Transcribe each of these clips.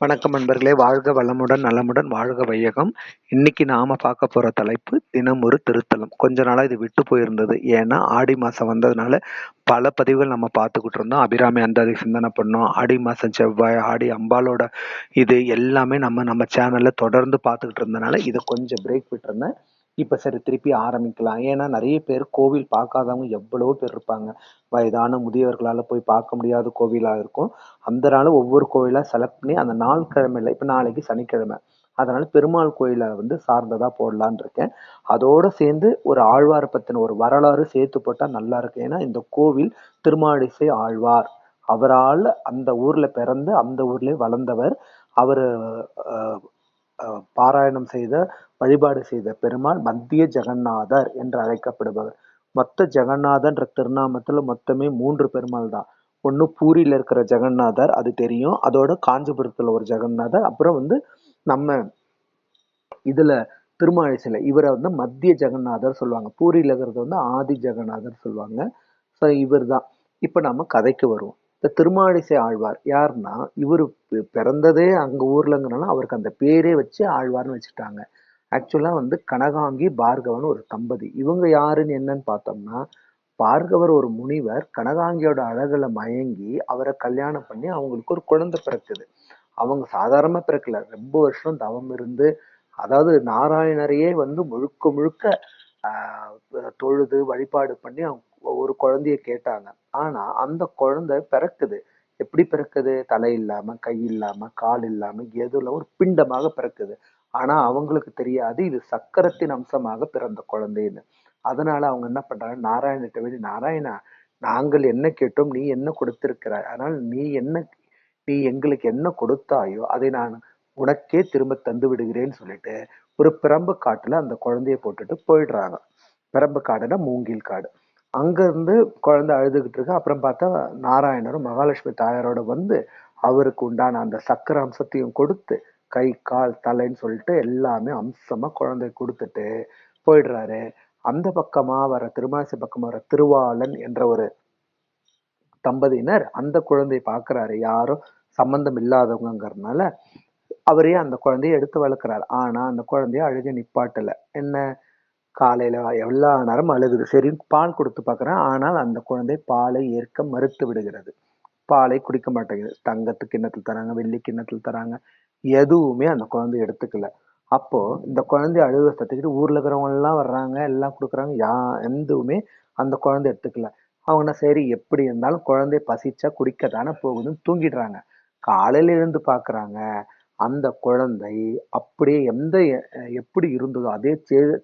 வணக்கம் நண்பர்களே. வாழ்க வளமுடன் நலமுடன் வாழ்க வையகம். இன்னைக்கு நாம பார்க்க போற தலைப்பு தினம் ஒரு திருத்தலம். கொஞ்ச நாளா இது விட்டு போயிருந்தது. ஏன்னா ஆடி மாசம் வந்ததுனால பல பதிவுகள் நம்ம பார்த்துக்கிட்டு இருந்தோம். அபிராமி அந்தாதி சிந்தனை பண்ணோம். ஆடி மாசம் செவ்வாய் ஆடி அம்பாலோட இது எல்லாமே நம்ம நம்ம சேனல்ல தொடர்ந்து பார்த்துக்கிட்டு இருந்தனால இதை கொஞ்சம் பிரேக் விட்டுருந்தேன். இப்போ சரி திருப்பி ஆரம்பிக்கலாம். ஏன்னா நிறைய பேர் கோவில் பார்க்காதவங்க எவ்வளவோ பேர் இருப்பாங்க. வயதான முதியவர்களால் போய் பார்க்க முடியாத கோவிலாக இருக்கும். அந்த நாள் ஒவ்வொரு கோவிலாக செலக்ட் பண்ணி அந்த நாள் கிழமையில் இப்போ நாளைக்கு சனிக்கிழமை. அதனால பெருமாள் கோயிலை வந்து சார்ந்ததாக போடலான் இருக்கேன். அதோட சேர்ந்து ஒரு ஆழ்வார் பற்றின ஒரு வரலாறு சேர்த்து போட்டால் நல்லா இருக்கும். ஏன்னா இந்த கோவில் திருமாலிசை ஆழ்வார். அவரால் அந்த ஊரில் பிறந்து அந்த ஊர்லேயே வளர்ந்தவர். அவர் பாராயணம் செய்த வழிபாடு செய்த பெருமாள் மத்திய ஜெகநாதர் என்று அழைக்கப்படுபவர். மொத்த ஜெகநாதன்ற திருநாமத்துல மொத்தமே மூன்று பெருமாள் தான் ஒன்று பூரியில் இருக்கிற ஜெகநாதர் அது தெரியும். அதோட காஞ்சிபுரத்துல ஒரு ஜெகநாதர். அப்புறம் வந்து நம்ம இதுல திருமாலிசையில் இவரை வந்து மத்திய ஜெகநாதர் சொல்லுவாங்க. பூரியில இருக்கிறது வந்து ஆதி ஜெகநாதர் சொல்லுவாங்க. ஸோ இவர் தான் இப்போ நம்ம கதைக்கு வருவோம். இந்த திருமாலிசை ஆழ்வார் யாருன்னா இவர் பிறந்ததே அங்கே ஊர்லங்கிறனால அவருக்கு அந்த பேரே வச்சு ஆழ்வார்னு வச்சுட்டாங்க. ஆக்சுவலாக வந்து கனகாங்கி பார்கவன் ஒரு தம்பதி. இவங்க யாருன்னு என்னன்னு பார்த்தோம்னா பார்கவர் ஒரு முனிவர் கனகாங்கியோட அழகில் மயங்கி அவரை கல்யாணம் பண்ணி அவங்களுக்கு ஒரு குழந்தை பிறக்குது. அவங்க சாதாரணமாக பிறக்கல. ரொம்ப வருஷம் தவம் இருந்து அதாவது நாராயணரையே வந்து முழுக்க முழுக்க ஆஹ் தொழுது வழிபாடு பண்ணி அவங்க ஒரு குழந்தைய கேட்டாங்க. ஆனால் அந்த குழந்தை பிறக்குது. எப்படி பிறக்குது? தலை இல்லாமல் கை இல்லாமல் கால் இல்லாமல் எதுவும் ஒரு பிண்டமாக பிறக்குது. ஆனா அவங்களுக்கு தெரியாது. இது சக்கரத்தின் அம்சமாக பிறந்த குழந்தைன்னு. அதனால அவங்க என்ன பண்றாங்க? நாராயணத்தை வேண்டி நாராயணா நாங்கள் என்ன கேட்டோம்? நீ என்ன கொடுத்திருக்கிறாய்? அதனால் நீ என்ன நீ எங்களுக்கு என்ன கொடுத்தாயோ அதை நான் உனக்கே திரும்ப தந்து விடுகிறேன்னு சொல்லிட்டு ஒரு பிரம்பு காட்டுல அந்த குழந்தைய போட்டுட்டு போயிடுறாங்க. பிரம்பு காடுனா மூங்கில் காடு. அங்கேருந்து குழந்தை அழுதுகிட்டு இருக்கு. அப்புறம் பார்த்தா நாராயணரும் மகாலட்சுமி தாயாரோட வந்து அவருக்கு உண்டான அந்த சக்கர அம்சத்தையும் கொடுத்து கை கால் தலைன்னு சொல்லிட்டு எல்லாமே அம்சமா குழந்தை கொடுத்துட்டு போயிடுறாரு. அந்த பக்கமா வர திருமாசி பக்கமா வர திருவாளன் என்ற ஒரு தம்பதியினர் அந்த குழந்தையை பார்க்கிறாரு. யாரும் சம்பந்தம் இல்லாதவங்கிறதுனால அவரே அந்த குழந்தைய எடுத்து வளர்க்குறாரு. ஆனா அந்த குழந்தைய அழுகை நிப்பாட்டல. என்ன? காலையில எல்லா நேரம் அழுகுது. சரி பால் கொடுத்து பார்க்குறேன். ஆனால் அந்த குழந்தை பாலை ஏற்க மறுத்து விடுகிறது. பாலை குடிக்க மாட்டேங்குது. தங்கத்து கிண்ணத்தில் தராங்க வெள்ளி கிண்ணத்தில் தராங்க. எதுவுமே அந்த குழந்தை எடுத்துக்கல. அப்போ இந்த குழந்தை அழுக சத்துக்கிட்டு ஊர்ல இருக்கிறவங்க எல்லாம் வர்றாங்க எல்லாம் கொடுக்குறாங்க யா எதுவுமே அந்த குழந்தை எடுத்துக்கல. அவங்க சரி எப்படி இருந்தாலும் குழந்தை பசிச்சா குடிக்க தானே போகுதுன்னு தூங்கிடுறாங்க. காலையில எழுந்து பாக்குறாங்க. அந்த குழந்தை அப்படியே எந்த எப்படி இருந்ததோ அதே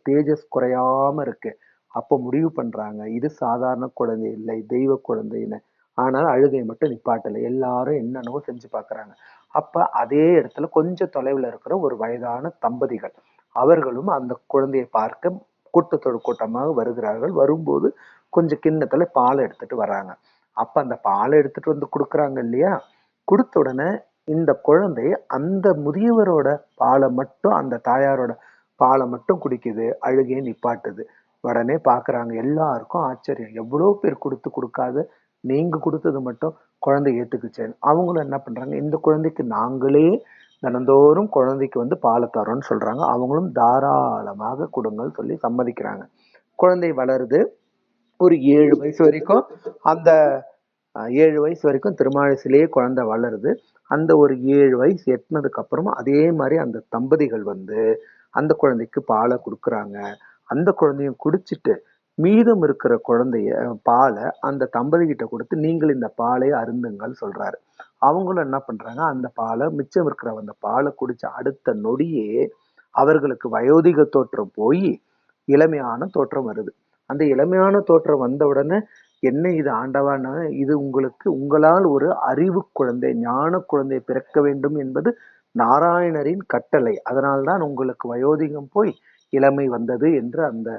தேஜஸ் குறையாம இருக்கு. அப்போ முடிவு பண்றாங்க இது சாதாரண குழந்தை இல்லை தெய்வ குழந்தைன்னு. ஆனால் அழுகை மட்டும் நிப்பாட்டலை. எல்லாரும் என்னென்னவோ செஞ்சு பார்க்குறாங்க அப்ப அதே இடத்துல கொஞ்சம் தொலைவில் இருக்கிற ஒரு வயதான தம்பதிகள் அவர்களும் அந்த குழந்தையை பார்க்க கூட்டத்தோடு கூட்டமாக வருகிறார்கள். வரும்போது கொஞ்சம் கிண்ணத்துல பால் எடுத்துட்டு வராங்க. அப்ப அந்த பாலை எடுத்துட்டு வந்து கொடுக்குறாங்க இல்லையா? கொடுத்த உடனே இந்த குழந்தை அந்த முதியவரோட பாலை மட்டும் அந்த தாயாரோட பாலை மட்டும் குடிக்குது அழுகையை நிப்பாட்டுது. உடனே பாக்குறாங்க. எல்லாருக்கும் ஆச்சரியம். எவ்வளோ பேர் கொடுத்து கொடுக்காது நீங்க கொடுத்தது மட்டும் குழந்தை ஏத்துக்குச்சேன். அவங்களும் என்ன பண்றாங்க? இந்த குழந்தைக்கு நாங்களே தினந்தோறும் குழந்தைக்கு வந்து பாலை தரோம்னு சொல்றாங்க. அவங்களும் தாராளமாக கொடுங்கள் சொல்லி சம்மதிக்கிறாங்க. குழந்தை வளருது. ஒரு ஏழு வயசு வரைக்கும் அந்த ஏழு வயசு வரைக்கும் திருமாலிசிலேயே குழந்தை வளருது. அந்த ஒரு ஏழு வயசு எட்டினதுக்கு அப்புறமா அதே மாதிரி அந்த தம்பதிகள் வந்து அந்த குழந்தைக்கு பாலை கொடுக்குறாங்க. அந்த குழந்தையும் குடிச்சிட்டு மீதம் இருக்கிற குழந்தைய பாலை அந்த தம்பதிகிட்ட கொடுத்து நீங்கள் இந்த பாலை அருந்துங்கள் சொல்றாரு. அவங்களும் என்ன பண்றாங்க அந்த பாலை மிச்சம் இருக்கிற அந்த பாலை குடிச்ச அடுத்த நொடியே அவர்களுக்கு வயோதிக தோற்றம் போய் இளமையான தோற்றம் வருது. அந்த இளமையான தோற்றம் வந்த உடனே என்ன இது ஆண்டவான இது உங்களுக்கு உங்களால் ஒரு அறிவு குழந்தை ஞான குழந்தை பிறக்க வேண்டும் என்பது நாராயணரின் கட்டளை. அதனால்தான் உங்களுக்கு வயோதிகம் போய் இளமை வந்தது என்று அந்த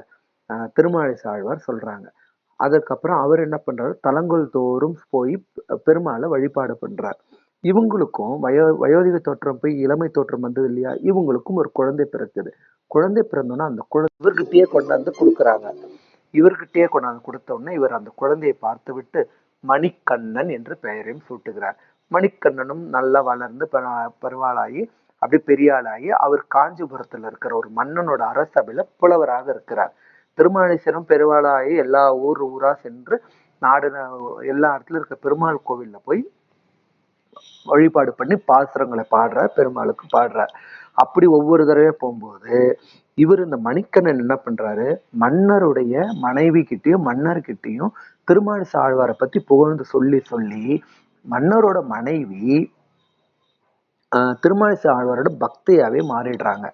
திருமாலை சாழ்வார் சொல்றாங்க. அதுக்கப்புறம் அவர் என்ன பண்றாரு? தலங்கள் தோறும் போய் பெருமாளை வழிபாடு பண்றார். இவங்களுக்கும் வயோ வயோதிக தோற்றம் போய் இளமை தோற்றம் வந்தது இல்லையா? இவங்களுக்கும் ஒரு குழந்தை பிறக்குது. குழந்தை பிறந்தோன்னா அந்த குழந்தை இவர்கிட்டயே கொண்டாந்து கொடுக்குறாங்க. இவர்கிட்டயே கொண்டாந்து கொடுத்த உடனே இவர் அந்த குழந்தையை பார்த்து விட்டு மணிக்கண்ணன் என்று பெயரையும் சூட்டுகிறார். மணிக்கண்ணனும் நல்லா வளர்ந்து பெரு- அப்படி பெரிய ஆளாகி அவர் காஞ்சிபுரத்துல இருக்கிற ஒரு மன்னனோட அரசபையில புலவராக இருக்கிறார். திருமாலேஸ்வரம் பெருவாளாகி எல்லா ஊர் ஊரா சென்று நாடு எல்லா இடத்துல இருக்க பெருமாள் கோவில்ல போய் வழிபாடு பண்ணி பாசுரங்களை பாடுற பெருமாளுக்கு பாடுறார். அப்படி ஒவ்வொரு தடவையும் போகும்போது இவர் இந்த மணிக்கண்ணன் என்ன பண்றாரு? மன்னருடைய மனைவி கிட்டயும் மன்னர்கிட்டயும் திருமாலிச சாழ்வாரை பத்தி புகழ்ந்து சொல்லி சொல்லி மன்னரோட மனைவி ஆஹ் ஆழ்வாரோட பக்தியாவே மாறிடுறாங்க.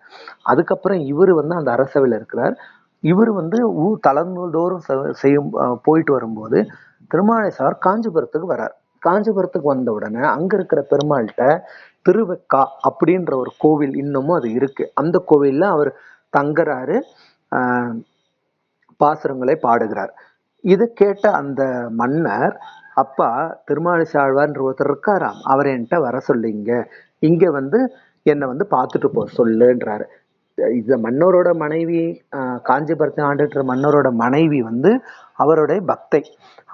அதுக்கப்புறம் இவர் வந்து அந்த அரசவையில் இருக்கிறார். இவர் வந்து ஊர் தளர்ந்தோறும் செ- செய்யும் போயிட்டு வரும்போது திருமாலிசார் காஞ்சிபுரத்துக்கு வரார். காஞ்சிபுரத்துக்கு வந்த உடனே அங்க இருக்கிற பெருமாள்கிட்ட திருவெக்கா அப்படின்ற ஒரு கோவில் இன்னமும் அது இருக்கு. அந்த கோவில்ல அவர் தங்குறாரு பாசுரங்களை பாடுகிறார். இதை கேட்ட அந்த மன்னர் அப்பா திருமாலி ஆழ்வார்ன்ற ஒருத்தர் இருக்காராம் அவர் என்கிட்ட வர சொல்லிங்க. இங்க வந்து என்னை வந்து பார்த்துட்டு போ சொல்லுன்றாரு. இந்த மன்னரோட மனைவி காஞ்சிபுரத்தை ஆண்டுகிற மன்னரோட மனைவி வந்து அவருடைய பக்தை.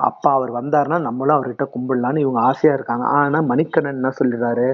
அப்பா அவர் வந்தார்னா நம்மளும் அவர்கிட்ட கும்பிடலான்னு இவங்க ஆசையா இருக்காங்க. ஆனா மணிக்கண்ணன் என்ன சொல்லிடுறாரு?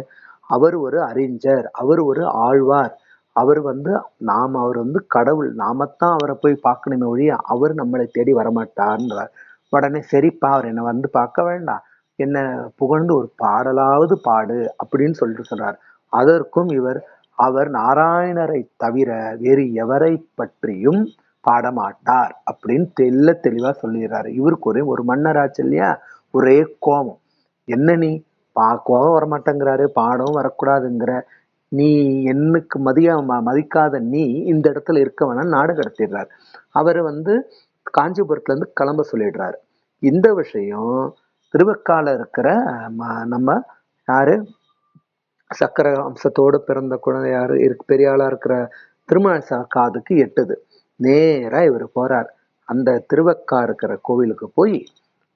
அவர் ஒரு அறிஞர் அவர் ஒரு ஆழ்வார். அவர் வந்து நாம் அவர் வந்து கடவுள். நாமத்தான் அவரை போய் பார்க்கணுமே ஒழிய அவர் நம்மளை தேடி வரமாட்டார்ன்றார். உடனே சரிப்பா அவர் என்னை வந்து பார்க்க வேண்டாம். என்ன புகழ்ந்து ஒரு பாடலாவது பாடு அப்படின்னு சொல்லிட்டு சொல்றார். அதற்கும் இவர் அவர் நாராயணரை தவிர வேறு எவரை பற்றியும் பாடமாட்டார் அப்படின்னு தெல்ல தெளிவா சொல்லிடுறாரு. இவருக்கு ஒரே ஒரு மன்னராச்சு இல்லையா? ஒரே கோபம். என்ன நீ? பா கோபம் வரமாட்டேங்கிறாரு. பாடவும் வரக்கூடாதுங்கிற. நீ என்னுக்கு மதிய ம- மதிக்காத நீ இந்த இடத்துல இருக்க வேணாம் நாடு கடத்திடுறாரு. அவர் வந்து காஞ்சிபுரத்துல இருந்து கிளம்ப சொல்லிடுறாரு. இந்த விஷயம் திருவக்கால இருக்கிற ம- நம்ம யாரு? சக்கர அம்சத்தோடு பிறந்த குழந்தையார் இருக்கு இருக்கிற திருமண காதுக்கு எட்டுது. நேராக இவர் போறார். அந்த திருவக்கா இருக்கிற கோவிலுக்கு போய்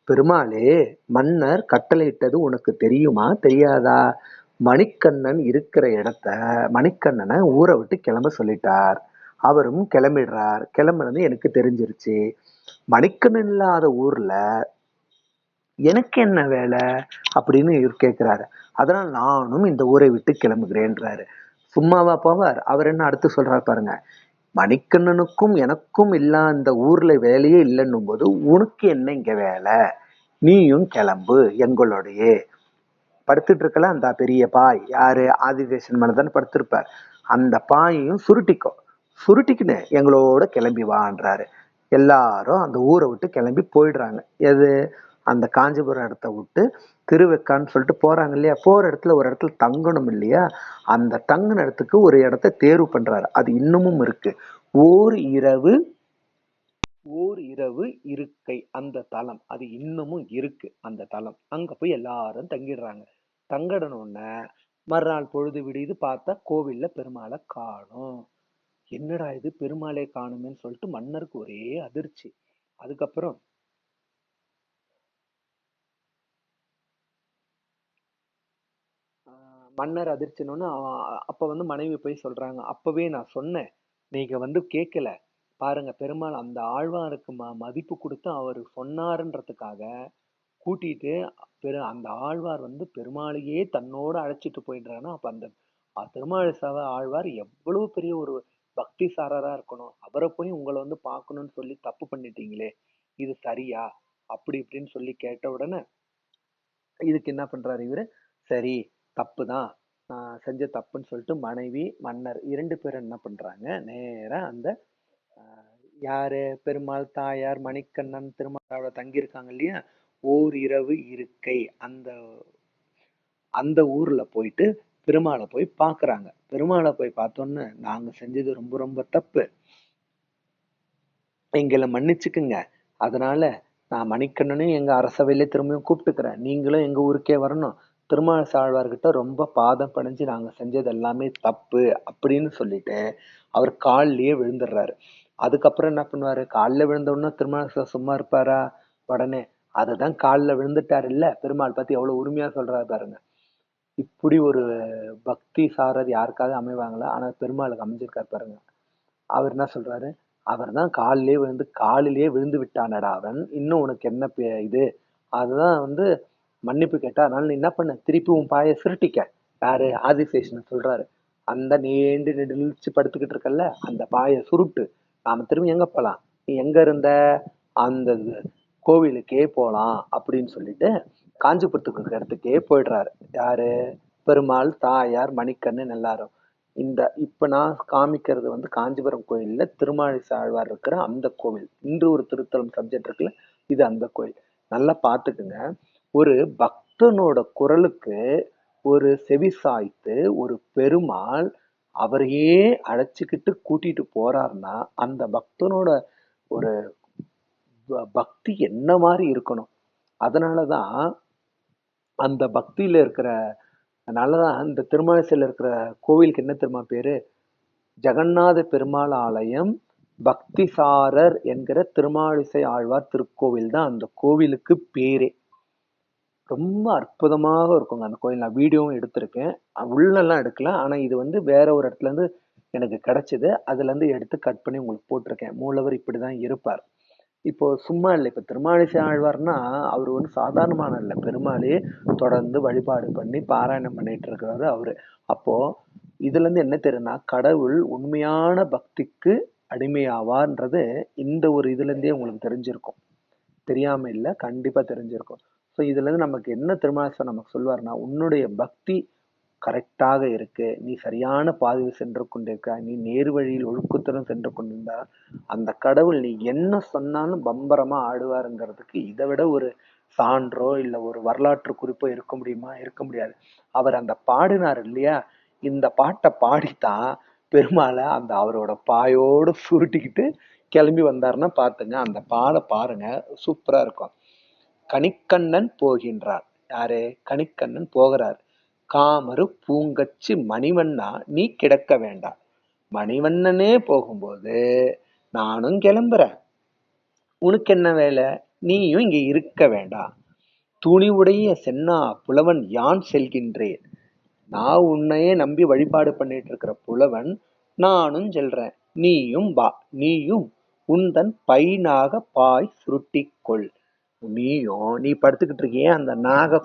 பெருமாளே மன்னர் கட்டளையிட்டது உனக்கு தெரியுமா? தெரியாதா? மணிக்கண்ணன் இருக்கிற இடத்த மணிக்கண்ணனை ஊரை விட்டு கிளம்ப சொல்லிட்டார். அவரும் கிளம்பிடுறார். கிளம்புனது எனக்கு தெரிஞ்சிருச்சு. மணிக்கண்ணன் இல்லாத ஊர்ல எனக்கு என்ன வேலை? அப்படின்னு இவர் கேட்கிறாரு அதனால் நானும் இந்த ஊரை விட்டு கிளம்புகிறேன்றாரு. சும்மாவா போவார்? அவர் என்ன அடுத்து சொல்றாரு பாருங்க. மணிக்கண்ணனுக்கும் எனக்கும் இல்லா இந்த ஊர்ல வேலையே இல்லைன்னும் போது உனக்கு என்ன இங்க வேலை? நீயும் கிளம்பு எங்களுடைய. படுத்துட்டு இருக்கல அந்த பெரிய பாய். யாரு? ஆதிதேசன் மேல தானே படுத்திருப்பார். அந்த பாயையும் சுருட்டிக்கோ. சுருட்டிக்கின்னு எங்களோட கிளம்பி வான்றாரு. எல்லாரும் அந்த ஊரை விட்டு கிளம்பி போயிடுறாங்க. எது? அந்த காஞ்சிபுரம் இடத்த விட்டு திருவெக்கான்னு சொல்லிட்டு போறாங்க இல்லையா? போற இடத்துல ஒரு இடத்துல தங்கணும் இல்லையா? அந்த தங்கின இடத்துக்கு ஒரு இடத்த தேர்வு பண்றாரு. அது இன்னமும் இருக்கு. ஓர் இரவு ஓர் இரவு இருக்கை அந்த தலம். அது இன்னமும் இருக்கு அந்த தலம். அங்க போய் எல்லாரும் தங்கிடுறாங்க. தங்கிடணும்னே மறுநாள் பொழுது விடியுது பார்த்தா கோவில்ல பெருமாளை காணும். என்னடா இது? பெருமாளே காணுமேன்னு சொல்லிட்டு மன்னருக்கு ஒரே அதிர்ச்சி. அதுக்கப்புறம் மன்னர் அதிர்ச்சினோன்னு அப்போ வந்து மனைவி போய் சொல்கிறாங்க அப்போவே நான் சொன்னேன். நீங்கள் வந்து கேட்கல பாருங்க பெருமாள் அந்த ஆழ்வாருக்கு ம மதிப்பு கொடுத்து அவர் சொன்னாருன்றதுக்காக கூட்டிட்டு பெரு அந்த ஆழ்வார் வந்து பெருமாளையே தன்னோட அழைச்சிட்டு போயிடுறாருன்னா அப்போ அந்த அஹ் திருமால் சவ ஆழ்வார் எவ்வளவு பெரிய ஒரு பக்தி சாரராக இருக்கணும். அவரை போய் உங்களை வந்து பார்க்கணும்னு சொல்லி தப்பு பண்ணிட்டீங்களே. இது சரியா? அப்படி இப்படின்னு சொல்லி கேட்ட உடனே இதுக்கு என்ன பண்ணுறாரு இவர்? சரி தப்பு தான் நான் செஞ்ச தப்புன்னு சொல்லிட்டு மனைவி மன்னர் இரண்டு பேரும் என்ன பண்றாங்க? நேரா அந்த ஆஹ், யாரு? பெருமாள் தாயார் மணிக்கண்ணன் திருமாவளவ தங்கியிருக்காங்க இல்லையா? ஓர் இரவு இருக்கை. அந்த அந்த ஊர்ல போயிட்டு பெருமாளை போய் பார்க்குறாங்க பெருமாளை போய் பார்த்தோன்னு நாங்க செஞ்சது ரொம்ப ரொம்ப தப்பு. எங்களை மன்னிச்சுக்குங்க. அதனால நான் மணிக்கண்ணனையும் எங்க அரசவையிலே திரும்பியும் கூப்பிட்டுக்கிறேன். நீங்களும் எங்க ஊருக்கே வரணும். திருமண சாழ்வார்கிட்ட ரொம்ப பாதம் பணிஞ்சு நாங்கள் செஞ்சது எல்லாமே தப்பு அப்படின்னு சொல்லிட்டு அவர் கால்லயே விழுந்துடுறாரு. அதுக்கப்புறம் என்ன பண்ணுவார்? காலில் விழுந்தவுடனே திருமண சும்மா இருப்பாரா? உடனே. அதுதான் காலில் விழுந்துட்டாரு இல்லை. பெருமாள் பற்றி எவ்வளோ உரிமையாக சொல்கிறாரு பாருங்க. இப்படி ஒரு பக்தி சாரர் யாருக்காவது அமைவாங்களா? ஆனால் பெருமாளுக்கு அமைஞ்சிருக்காரு பாருங்க. அவர் என்ன சொல்கிறாரு அவர் தான் காலிலே விழுந்து காலிலேயே விழுந்து விட்டானடா அவன். இன்னும் உனக்கு என்ன பே- இது? அதுதான் வந்து மன்னிப்பு கேட்டா அதனால நீ என்ன பண்ண? திருப்பி உன் பாயை சுருட்டிக்க. யாரு? ஆதிசேஷன் சொல்றாரு. அந்த நீண்டு நெடிழ்ச்சி படுத்துக்கிட்டு இருக்கல்ல அந்த பாயை சுருட்டு நாம திரும்பி எங்க போலாம்? நீ எங்க இருந்த? அந்த கோவிலுக்கே போலாம் அப்படின்னு சொல்லிட்டு காஞ்சிபுரத்துக்கு இடத்துக்கே போயிடுறாரு. யாரு? பெருமாள் தாயார் மணிக்கண்ணன் எல்லாரும். இந்த இப்ப நான் காமிக்கிறது வந்து காஞ்சிபுரம் கோயில்ல திருமாளி சாழ்வார் இருக்கிற அந்த கோவில். இன்று ஒரு திருத்தலம் சப்ஜெக்ட் இருக்குல்ல இது அந்த கோயில். நல்லா பார்த்துக்குங்க. ஒரு பக்தனோட குரலுக்கு ஒரு செவி சாய்த்து ஒரு பெருமாள் அவரையே அழைச்சிக்கிட்டு கூட்டிட்டு போறாருன்னா அந்த பக்தனோட ஒரு பக்தி என்ன மாதிரி இருக்கணும்? அதனாலதான் அந்த பக்தியில இருக்கிற அதனாலதான் இந்த திருமணத்தில் இருக்கிற கோவிலுக்கு என்ன திருமா பேரு? ஜெகநாத பெருமாள் ஆலயம் பக்திசாரர் என்கிற திருமாலிசை ஆழ்வார் திருக்கோவில் தான் அந்த கோவிலுக்கு பேரே. ரொம்ப அற்புதமாக இருக்குங்க அந்த கோயில். நான் வீடியோவும் எடுத்திருக்கேன். உள்ளெல்லாம் எடுக்கல. ஆனால் இது வந்து வேற ஒரு இடத்துலேருந்து எனக்கு கிடச்சிது. அதுலேருந்து எடுத்து கட் பண்ணி உங்களுக்கு போட்டிருக்கேன். மூலவர் இப்படி தான் இருப்பார். இப்போ சும்மா இல்லை. இப்போ திருமாலிசை ஆழ்வார்னா அவர் ஒன்றும் சாதாரணமான இல்லை. பெருமாளே தொடர்ந்து வழிபாடு பண்ணி பாராயணம் பண்ணிட்டு இருக்கிறாரு அவரு. அப்போ இதுலேருந்து என்ன தெரியும்னா கடவுள் உண்மையான பக்திக்கு அடிமையாவான்றது இந்த ஒரு இதுலேருந்தே உங்களுக்கு தெரிஞ்சிருக்கும். தெரியாமல் இல்லை கண்டிப்பாக தெரிஞ்சிருக்கும். ஸோ இதுலேருந்து நமக்கு என்ன திருமணாசர் நமக்கு சொல்வார்னா உன்னுடைய பக்தி கரெக்டாக இருக்கு. நீ சரியான பாதையில் சென்று கொண்டிருக்க நீ நேர் வழியில் ஒழுக்கத்துடன் சென்று கொண்டிருந்தா அந்த கடவுள் நீ என்ன சொன்னாலும் பம்பரமா ஆடுவாருங்கிறதுக்கு இதை விட ஒரு சான்றோ இல்லை ஒரு வரலாற்று குறிப்போ இருக்க முடியுமா? இருக்க முடியாது. அவர் அந்த பாடினார் இல்லையா? இந்த பாட்டை பாடித்தான் பெருமாளை அந்த அவரோட பாயோடு சுருட்டிக்கிட்டு கிளம்பி வந்தாருன்னா பார்த்துங்க அந்த பாடை பாருங்க. சூப்பராக இருக்கும். கணிக்கண்ணன் போகின்றார். யாரு? கணிக்கண்ணன் போகிறார். காமரு பூங்கச்சி மணிவண்ணா நீ கிடக்க வேண்டாம். மணிவண்ணனே போகும்போது நானும் கிளம்புறேன். உனக்கு என்ன வேலை? நீயும் இங்க இருக்க வேண்டாம். துணிவுடைய சென்னா புலவன் யான் செல்கின்றேன்? நான் உன்னையே நம்பி வழிபாடு பண்ணிட்டு இருக்கிற புலவன் நானும் செல்றேன். நீயும் வா. நீயும் உந்தன் பைனாக பாய் சுருட்டிக்கொள் நீயும் நீ படுத்துக்கிட்டு இருக்கியே அந்த நாக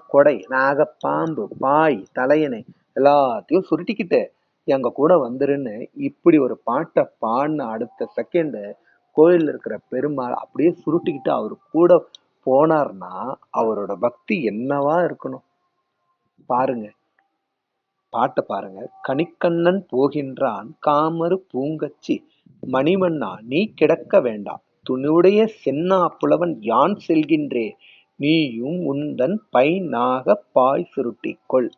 நாகப்பாம்பு பாய் தலையணை எல்லாத்தையும் சுருட்டிக்கிட்டு எங்க கூட வந்துருன்னு இப்படி ஒரு பாட்டை பாடின அடுத்த செகண்ட் கோயில்ல இருக்கிற பெருமாள் அப்படியே சுருட்டிக்கிட்டு அவர் கூட போனார்னா அவரோட பக்தி என்னவா இருக்கணும்? பாருங்க. பாட்டை பாருங்க. கணிக்கண்ணன் போகின்றான் காமரு பூங்கச்சி. மணிமண்ணா நீ கிடக்க வேண்டாம். துணிவுடைய சென்னா புலவன் யான் செல்கின்றே? நீயும் உந்தன் பை நாக பாய் சுருட்டிக்கொள்.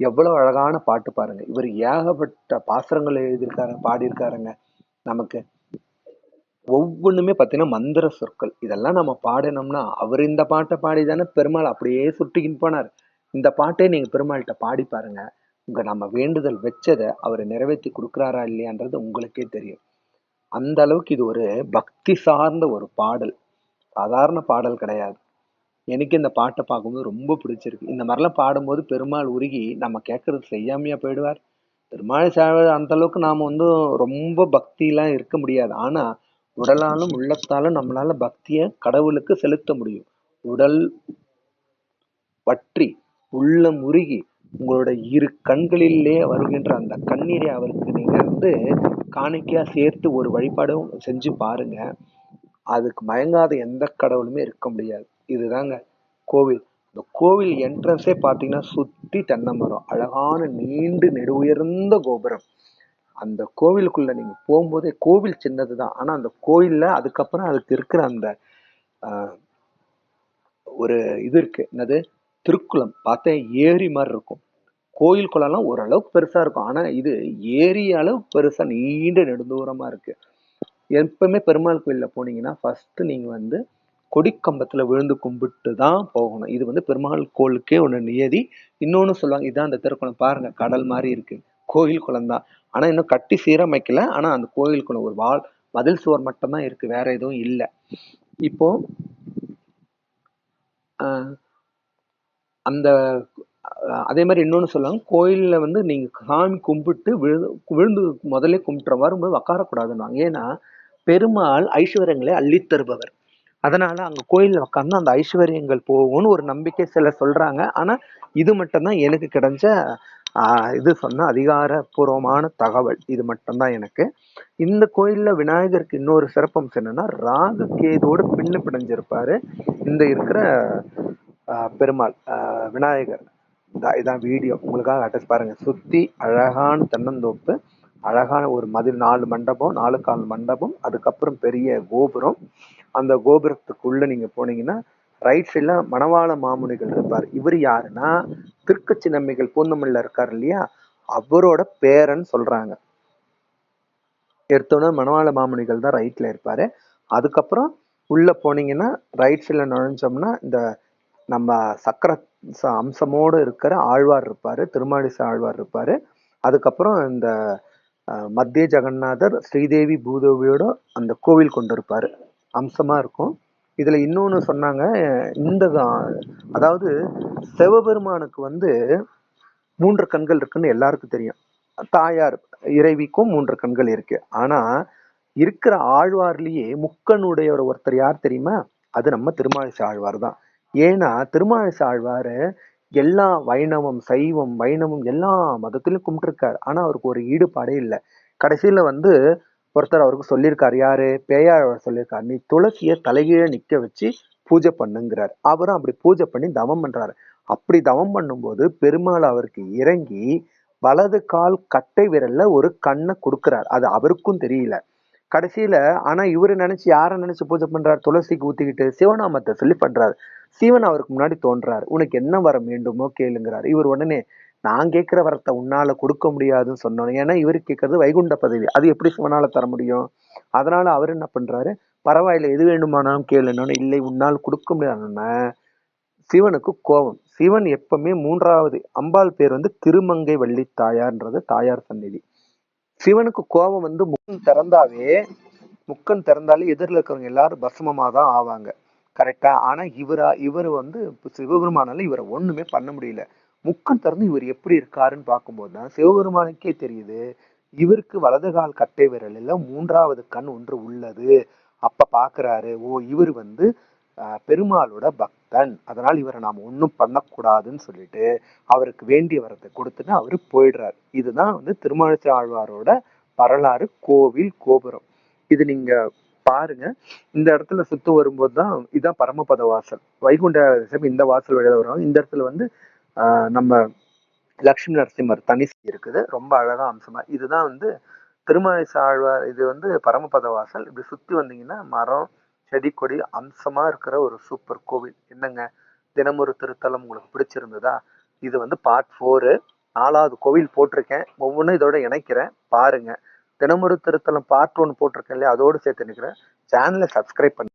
எவ்வளவு அழகான பாட்டு பாருங்க. இவர் ஏகப்பட்ட பாசுரங்கள் எழுதியிருக்காரு பாடியிருக்காருங்க. நமக்கு ஒவ்வொன்றுமே பார்த்தீங்கன்னா மந்திர சொற்கள். இதெல்லாம் நம்ம பாடினோம்னா அவர் இந்த பாட்டை பாடி தானே பெருமாள் அப்படியே சுட்டிக்கின்னு போனார். இந்த பாட்டே நீங்கள் பெருமாள்கிட்ட பாடி பாருங்க. உங்கள் நம்ம வேண்டுதல் வச்சதை அவர் நிறைவேற்றி கொடுக்குறாரா இல்லையான்றது உங்களுக்கே தெரியும். அந்த அளவுக்கு இது ஒரு பக்தி சார்ந்த ஒரு பாடல். சாதாரண பாடல் கிடையாது. எனக்கு இந்த பாட்டை பார்க்கும்போது ரொம்ப பிடிச்சிருக்கு. இந்த மாதிரிலாம் பாடும்போது பெருமாள் உருகி நம்ம கேட்கறது செய்யாமையா போயிடுவார். பெருமாள் சேவை அந்த அளவுக்கு நாம வந்து ரொம்ப பக்தியெல்லாம் இருக்க முடியாது. ஆனா உடலாலும் உள்ளத்தாலும் நம்மளால பக்தியை கடவுளுக்கு செலுத்த முடியும். உடல் வற்றி உள்ளம் உருகி உங்களோட இரு கண்களிலே வருகின்ற அந்த கண்ணீரை அவருக்கு நீங்க வந்து காணிக்கையா சேர்த்து ஒரு வழிபாடும் செஞ்சு பாருங்க. அதுக்கு மயங்காத எந்த கடவுளுமே இருக்க முடியாது. இதுதாங்க கோவில். இந்த கோவில் என்ட்ரன்ஸே பார்த்தீங்கன்னா சுற்றி தென்னை மரம் அழகான நீண்டு நெடு உயர்ந்த கோபுரம். அந்த கோவிலுக்குள்ள நீங்க போகும்போதே கோவில் சின்னதுதான். ஆனால் அந்த கோயில்ல அதுக்கப்புறம் அதுக்கு இருக்கிற அந்த ஆஹ், ஒரு இது இருக்கு. என்னது? திருக்குளம். பார்த்தேன் ஏரி மாதிரி இருக்கும். கோயில் குளம்லாம் ஓரளவுக்கு பெருசாக இருக்கும். ஆனால் இது ஏரி அளவு பெருசாக நீண்ட நெடுந்தூரமாக இருக்கு. எப்பவுமே பெருமாள் கோயிலில் போனீங்கன்னா ஃபர்ஸ்ட் நீங்கள் வந்து கொடிக்கம்பத்தில் விழுந்து கும்பிட்டு தான் போகணும். இது வந்து பெருமாள் கோயிலுக்கே ஒன்று நியதி. இன்னொன்னு சொல்லுவாங்க இதுதான் அந்த திருக்குளம் பாருங்க கடல் மாதிரி இருக்கு. கோயில் குளம் தான். ஆனால் இன்னும் கட்டி சீரமைக்கல. ஆனால் அந்த கோயில் குளம் ஒரு வால் மதில் சுவர் மட்டும்தான் இருக்கு. வேற எதுவும் இல்லை. இப்போ ஆஹ் அந்த அதே மாதிரி இன்னொன்று சொல்லுவாங்க கோயிலில் வந்து நீங்கள் சாமி கும்பிட்டு விழுந்து விழுந்து முதல்ல கும்பிட்டுற வரும்போது உட்காரக்கூடாதுன்னாங்க ஏன்னா பெருமாள் ஐஸ்வர்யங்களை அள்ளித்தருபவர். அதனால அங்கே கோயிலில் உட்காந்து அந்த ஐஸ்வர்யங்கள் போகும்னு ஒரு நம்பிக்கை சிலர் சொல்றாங்க. ஆனால் இது மட்டும்தான் எனக்கு கிடைஞ்ச இது சொன்ன அதிகாரப்பூர்வமான தகவல். இது மட்டும்தான் எனக்கு. இந்த கோயிலில் விநாயகருக்கு இன்னொரு சிறப்பம்சம் என்னன்னா ராகு கேதோடு பின்னு பிணைஞ்சிருப்பாரு இந்த இருக்கிற பெருமாள் விநாயகர். இந்த இதான் வீடியோ உங்களுக்காக அட்ரஸ் பாருங்க. சுத்தி அழகான தென்னந்தோப்பு அழகான ஒரு மதில் நாலு மண்டபம் நாலு கால் மண்டபம் அதுக்கப்புறம் பெரிய கோபுரம். அந்த கோபுரத்துக்குள்ள நீங்க போனீங்கன்னா ரைட் சைட்ல மணவாள மாமுனிகள் இருப்பார். இவர் யாருன்னா திருக்கச்சி நம்பிகள் பூந்தமல்ல இருக்கார் இல்லையா? அவரோட பேரன் சொல்றாங்க. எடுத்தோன்னே மணவாள மாமுனிகள் தான் ரைட்ல இருப்பாரு. அதுக்கப்புறம் உள்ள போனீங்கன்னா ரைட் சைட்ல நுழைஞ்சோம்னா இந்த நம்ம சக்கர அம்சமோடு இருக்கிற ஆழ்வார் இருப்பார் திருமாலிசை ஆழ்வார் இருப்பார். அதுக்கப்புறம் இந்த மத்திய ஜெகநாதர் ஸ்ரீதேவி பூதேவியோட அந்த கோவில் கொண்டு இருப்பார் அம்சமாக இருக்கும். இதில் இன்னொன்று சொன்னாங்க இந்த அதாவது சிவபெருமானுக்கு வந்து மூன்று கண்கள் இருக்குன்னு எல்லாருக்கும் தெரியும். தாயார் இறைவிக்கும் மூன்று கண்கள் இருக்கு. ஆனால் இருக்கிற ஆழ்வார்லேயே முக்கனுடைய ஒருத்தர் யார் தெரியுமா? அது நம்ம திருமாலிசை ஆழ்வார் தான். ஏன்னா திருமாலிசை எல்லா வைணவம் சைவம் வைணவம் எல்லா மதத்திலும் கும்பிட்டுருக்காரு. ஆனா அவருக்கு ஒரு ஈடுபாடே இல்லை. கடைசியில வந்து ஒருத்தர் அவருக்கு சொல்லியிருக்காரு யாரு? பேயாழ்வார் சொல்லியிருக்காரு. நீ துளசியை தலைகீழ நிக்க வச்சு பூஜை பண்ணுங்கிறார். அவரும் அப்படி பூஜை பண்ணி தவம் பண்றாரு. அப்படி தவம் பண்ணும்போது பெருமாள் அவருக்கு இறங்கி வலது கால் கட்டை விரல்ல ஒரு கண்ணை கொடுக்கிறார். அது அவருக்கும் தெரியல. கடைசியில ஆனா இவரு நினைச்சு யாரை நினைச்சு பூஜை பண்றாரு? துளசிக்கு ஊத்திக்கிட்டு சிவநாமத்தை சொல்லி பண்றாரு. சிவன் அவருக்கு முன்னாடி தோன்றாரு. உனக்கு என்ன வரம் வேண்டுமோ கேளுங்கிறாரு. இவர் உடனே நான் கேட்கிற வரத்தை உன்னால கொடுக்க முடியாதுன்னு சொன்னோம் ஏன்னா இவர் கேட்கறது வைகுண்ட பதவி. அது எப்படி சிவனால தர முடியும்? அதனால அவர் என்ன பண்றாரு? பரவாயில்ல எது வேண்டுமானாலும் கேளுன்னு இல்லை உன்னால் கொடுக்க முடியாதுன்னா சிவனுக்கு கோபம். சிவன் எப்பவுமே மூன்றாவது அம்பாள் பேர் வந்து திருமங்கை வள்ளி தாயார்ன்றது தாயார் சந்நிதி. சிவனுக்கு கோபம் வந்து முக்கன் திறந்தாவே முக்கன் திறந்தாலே எதிரில் இருக்கிறவங்க எல்லாரும் பஸ்மமா தான் ஆவாங்க. கரெக்டா ஆனா இவரா இவர் வந்து இப்போ சிவபெருமானால இவரை ஒண்ணுமே பண்ண முடியல. முக்கன் திறந்து இவர் எப்படி இருக்காருன்னு பார்க்கும்போது தான் சிவபெருமானுக்கே தெரியுது இவருக்கு வலது கால் கட்டை விரலில் மூன்றாவது கண் ஒன்று உள்ளது. அப்ப பாக்குறாரு ஓ இவர் வந்து பெருமாளோட பக்தன். அதனால் இவரை நாம் ஒன்றும் பண்ணக்கூடாதுன்னு சொல்லிட்டு அவருக்கு வேண்டிய வரத்தை கொடுத்துட்டு அவர் போயிடுறாரு. இதுதான் வந்து திருமழிசை ஆழ்வாரோட வரலாறு கோவில் கோபுரம். இது நீங்க பாருங்க. இந்த இடத்துல சுத்து வரும்போது தான் இதான் பரமபத வாசல். வைகுண்ட இந்த வாசல் வழியாக வரும். இந்த இடத்துல வந்து ஆஹ், நம்ம லக்ஷ்மி நரசிம்மர் தனி இருக்குது. ரொம்ப அழகா அம்சமா. இதுதான் வந்து திருமலை ஆழ்வார் இது வந்து பரமபத வாசல். இப்படி சுத்தி வந்தீங்கன்னா மரம் செடி கொடி அம்சமா இருக்கிற ஒரு சூப்பர் கோவில். என்னங்க? தினமொரு திருத்தலம் உங்களுக்கு பிடிச்சிருந்ததா? இது வந்து பார்ட் ஃபோரு நாலாவது கோவில் போட்டிருக்கேன். ஒவ்வொன்றும் இதோட இணைக்கிறேன். பாருங்க. தினமொரு திருத்தலம் பார்ட் ஒன் போட்டிருக்கேன் இல்லையா? அதோடு சேர்த்து நிற்கிறேன் சேனலை சப்ஸ்கிரைப் பண்ணி